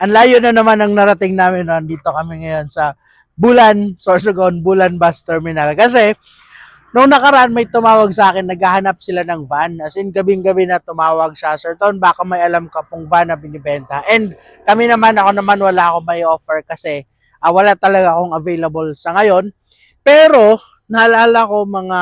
ang layo na naman ang narating namin. Nandito kami ngayon sa Bulan, Sorsogon, Bulan Bus Terminal. Kasi, nung nakaraan may tumawag sa akin, naghahanap sila ng van. As in, gabing-gabi na tumawag siya, Sir Ton, baka may alam ka pong van na binibenta. And kami naman, ako naman, wala akong may offer kasi ah, wala talaga akong available sa ngayon. Pero, naalala ko mga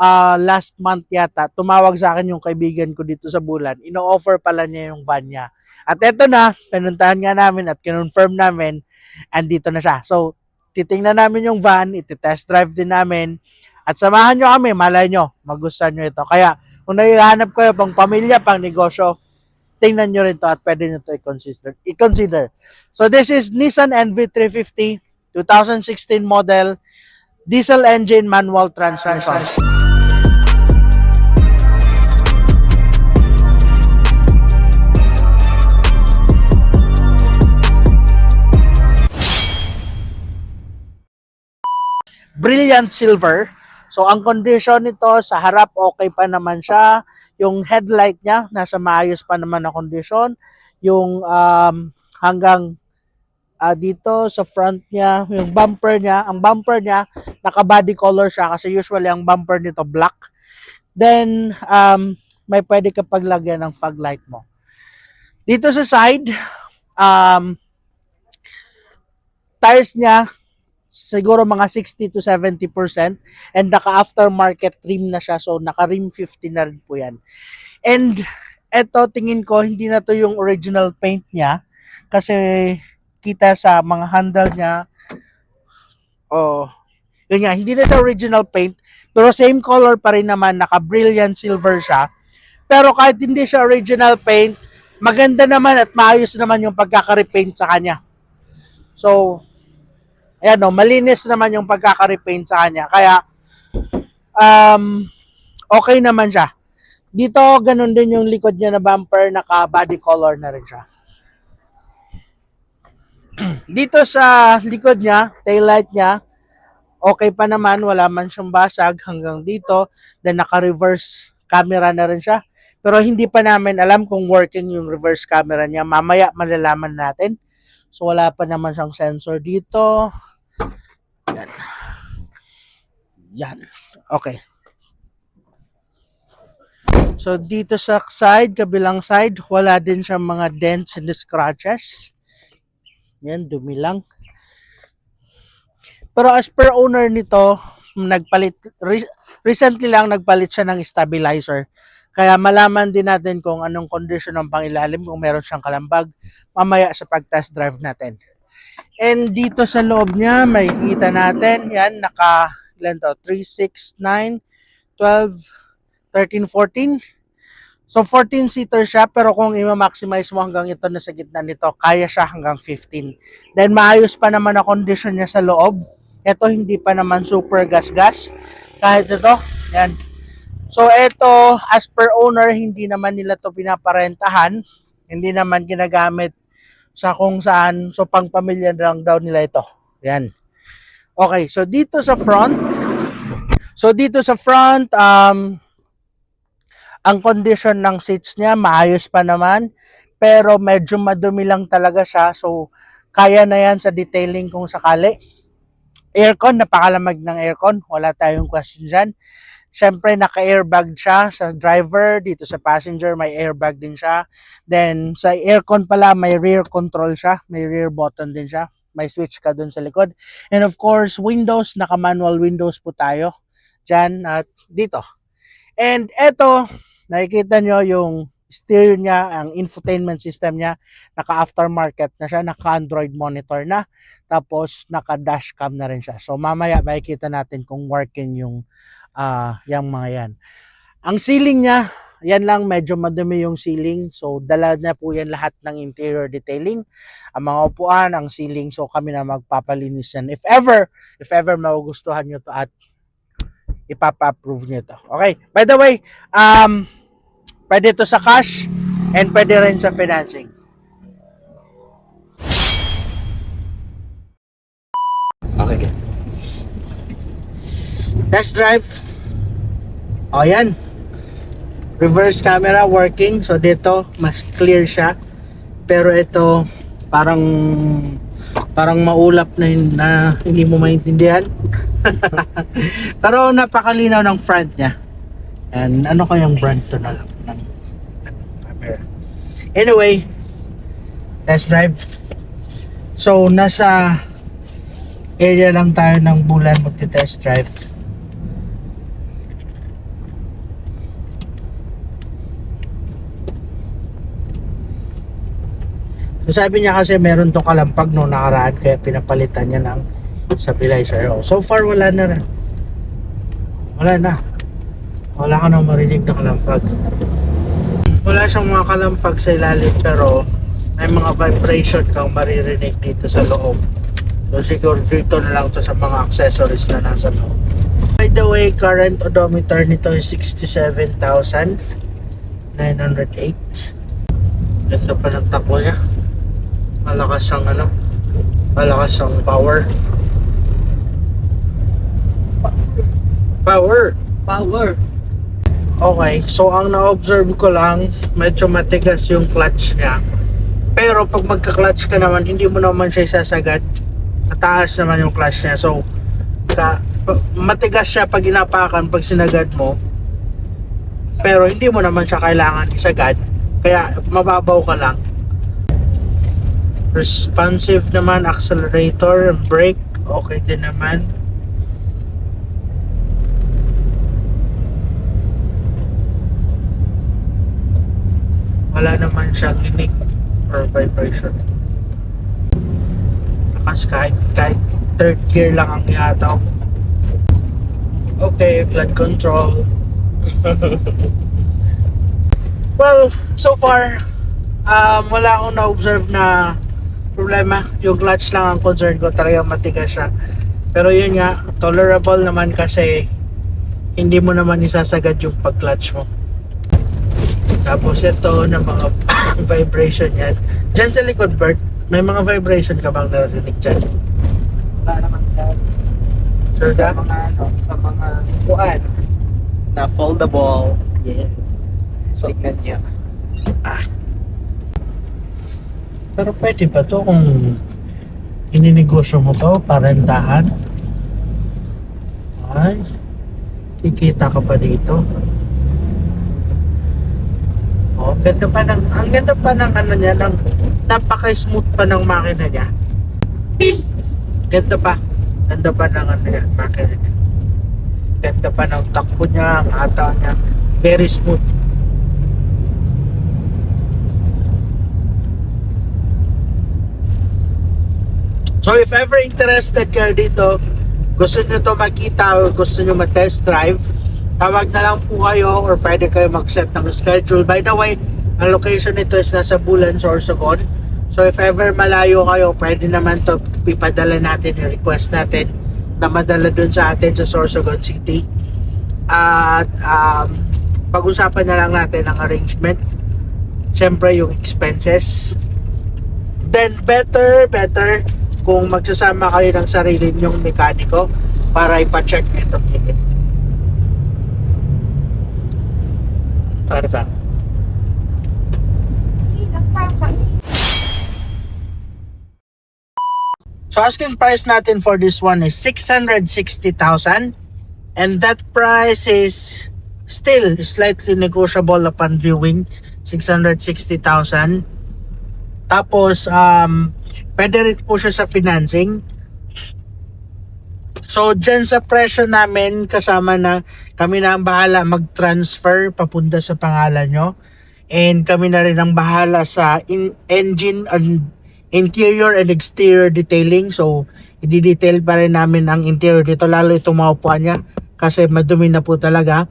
ah, last month yata, tumawag sa akin yung kaibigan ko dito sa Bulan. Ino-offer pala niya yung van niya. At eto na, pinuntahan nga namin at kinonfirm namin, andito na siya. So, titingnan namin yung van, iti-test drive din namin, at samahan nyo kami, malay nyo, magustuhan nyo ito. Kaya, kung naihanap kayo pang pamilya, pang negosyo, tingnan nyo rin to at pwede nyo to i-consider. i-consider. So, this is Nissan NV350, 2016 model, diesel engine manual transmission. Brilliant silver. So ang condition nito sa harap okay pa naman siya. Yung headlight niya nasa maayos pa naman na condition. Yung um, hanggang ah, dito sa front niya, yung bumper niya, ang bumper niya naka body color siya kasi usually ang bumper nito black. Then um, may pwede ka paglagyan ng fog light mo. Dito sa side, um, tires niya siguro mga 60 to 70% and naka aftermarket trim na siya. So naka rim 50 na rin po yan. And eto tingin ko hindi na to yung original paint niya kasi kita sa mga handle niya oh yun nga hindi na siya original paint pero same color pa rin naman naka brilliant silver siya. Pero kahit hindi siya original paint maganda naman at maayos naman yung pagkaka-repaint sa kanya. So Ayan no, malinis naman yung pagkaka-repaint sa kanya. Kaya, um, okay naman siya. Dito, ganun din yung likod niya na bumper, naka-body color na rin siya. Dito sa likod niya, taillight niya, okay pa naman, wala man siyang basag hanggang dito. Then, naka-reverse camera na rin siya. Pero hindi pa namin alam kung working yung reverse camera niya. Mamaya malalaman natin. So, wala pa naman siyang sensor dito. Yan. Yan. Okay. So, dito sa side, kabilang side, wala din siyang mga dents and scratches. Yan, dumi lang. Pero as per owner nito, nagpalit, re- recently lang nagpalit siya ng stabilizer. Kaya malaman din natin kung anong condition ng pangilalim, kung meron siyang kalambag, mamaya sa pag-test drive natin. And dito sa loob niya, may kita natin, yan, naka, ilan to, 3, 6, 9, 12, 13, 14. So 14-seater siya, pero kung i-maximize mo hanggang ito na sa gitna nito, kaya siya hanggang 15. Then maayos pa naman ang condition niya sa loob. Ito hindi pa naman super gas-gas. Kahit ito, yan. So ito, as per owner, hindi naman nila to pinaparentahan. Hindi naman ginagamit sa kung saan. So, pang pamilya lang daw nila ito. Yan. Okay, so dito sa front, so dito sa front, um, ang condition ng seats niya, maayos pa naman, pero medyo madumi lang talaga siya. So, kaya na yan sa detailing kung sakali. Aircon, napakalamag ng aircon. Wala tayong question dyan. Siyempre, naka-airbag siya sa driver. Dito sa passenger, may airbag din siya. Then, sa aircon pala, may rear control siya. May rear button din siya. May switch ka dun sa likod. And of course, windows, naka-manual windows po tayo. Diyan at dito. And eto, nakikita nyo yung stereo niya, ang infotainment system niya, naka-aftermarket na siya, naka-Android monitor na, tapos naka-dashcam na rin siya. So mamaya makikita natin kung working yung ah yung mga yan. Ang ceiling niya, yan lang, medyo madumi yung ceiling. So, dala na po yan lahat ng interior detailing. Ang mga upuan, ang ceiling. So, kami na magpapalinis yan. If ever, if ever magugustuhan nyo to at ipapa-approve nyo to. Okay. By the way, um, pwede to sa cash and pwede rin sa financing. Okay, okay. Test drive. O yan. Reverse camera working. So dito, mas clear siya. Pero ito, parang parang maulap na, na hindi mo maintindihan. Pero napakalinaw ng front niya. And ano kayang brand to na ng, ng camera. Anyway, test drive. So, nasa area lang tayo ng bulan magte-test drive. Sabi niya kasi meron tong kalampag no nakaraan kaya pinapalitan niya ng stabilizer. Oh, so far wala na rin. Wala na. Wala ka nang marinig na kalampag. Wala siyang mga kalampag sa ilalim pero may mga vibration kang maririnig dito sa loob. So siguro dito na lang to sa mga accessories na nasa loob. By the way, current odometer nito is 67,908. Ganda pa ng takbo niya. Malakas ang ano, malakas ang power. Power! Power. Okay, so ang na-observe ko lang, medyo matigas yung clutch niya. Pero pag magka-clutch ka naman, hindi mo naman siya isasagad. Mataas naman yung clutch niya. So, ka, matigas siya pag inapakan, pag sinagad mo. Pero hindi mo naman siya kailangan isagad. Kaya mababaw ka lang. Responsive naman, accelerator, brake, okay din naman. wala naman siyang linig or vibration. Lakas kahit, kahit third gear lang ang ihataw. Okay, flood control. well, so far, um, wala akong na-observe na problema. Yung clutch lang ang concern ko. Talagang matigas siya. Pero yun nga, tolerable naman kasi hindi mo naman isasagad yung pag-clutch mo. Tapos ito ng mga vibration yan. Diyan sa likod, Bert, may mga vibration ka bang narinig dyan? Wala naman sa, Sure sa ka? mga ano, sa mga kuan na foldable. Yes. So- Tignan niyo. Pero pwede ba to kung ininegosyo mo to, parentahan? Ay, kikita ka pa dito. Oh, ganda pa ng, ang ganda pa ng ano niya, ng, napaka-smooth pa ng makina niya. Ganda pa. Ganda pa ng ano niya, makina niya. Ganda pa ng takbo niya, ang hataw niya. Very smooth. So if ever interested kayo dito, gusto nyo to makita o gusto nyo ma-test drive, tawag na lang po kayo or pwede kayo mag-set ng schedule. By the way, ang location nito is nasa Bulan, Sorsogon. So if ever malayo kayo, pwede naman to ipadala natin, i-request natin na madala dun sa atin sa Sorsogon City. At um, pag-usapan na lang natin ang arrangement. Siyempre yung expenses. Then better, better kung magsasama kayo ng sarili nyong mekaniko para ipa-check itong unit. Para sa So asking price natin for this one is 660,000 and that price is still slightly negotiable upon viewing 660,000 tapos um pwede rin po siya sa financing So, dyan sa presyo namin, kasama na kami na ang bahala mag-transfer papunta sa pangalan nyo. And kami na rin ang bahala sa in- engine and interior and exterior detailing. So, i-detail pa rin namin ang interior dito, lalo itong mga upuan niya kasi madumi na po talaga.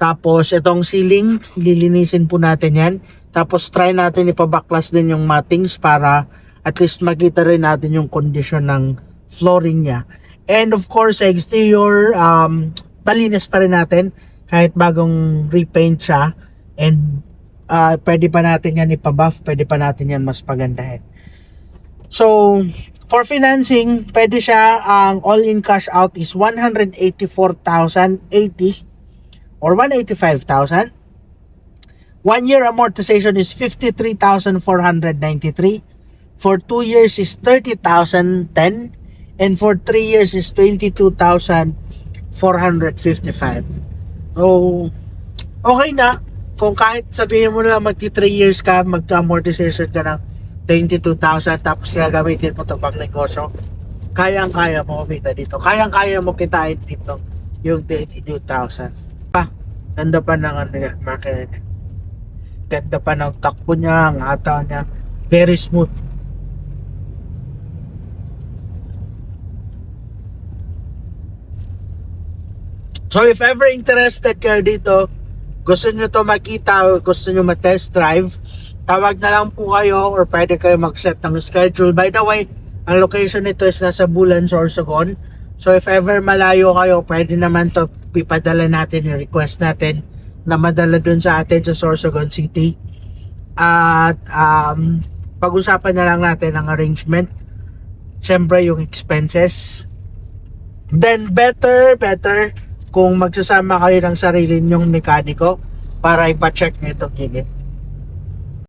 Tapos, itong ceiling, lilinisin po natin yan. Tapos, try natin ipabaklas din yung mattings para at least makita rin natin yung condition ng flooring niya. And of course, exterior, um, palinis pa rin natin kahit bagong repaint siya. And uh, pwede pa natin yan ipabuff, pwede pa natin yan mas pagandahin. So, for financing, pwede siya, ang all-in cash out is 184,080 or 185,000. One year amortization is 53,493. For 2 years is 30,010 and for 3 years is 22,455. Oh, okay na. Kung kahit sabihin mo na magti 3 years ka, mag-amortization ka ng 22,000 tapos gagamitin mo ito pang negosyo, kayang-kaya mo kumita dito. Kayang-kaya mo kitain dito yung 22,000. Pa, ganda pa ng ano yan, market. Ganda pa ng takbo niya, ang hataw niya. Very smooth. So if ever interested kayo dito, gusto nyo to makita o gusto nyo ma-test drive, tawag na lang po kayo or pwede kayo mag-set ng schedule. By the way, ang location nito is nasa Bulan, Sorsogon. So if ever malayo kayo, pwede naman to ipadala natin, i-request natin na madala dun sa atin sa Sorsogon City. At um, pag-usapan na lang natin ang arrangement. Siyempre yung expenses. Then better, better kung magsasama kayo ng sarili nyong mekaniko para ipa-check nyo itong unit.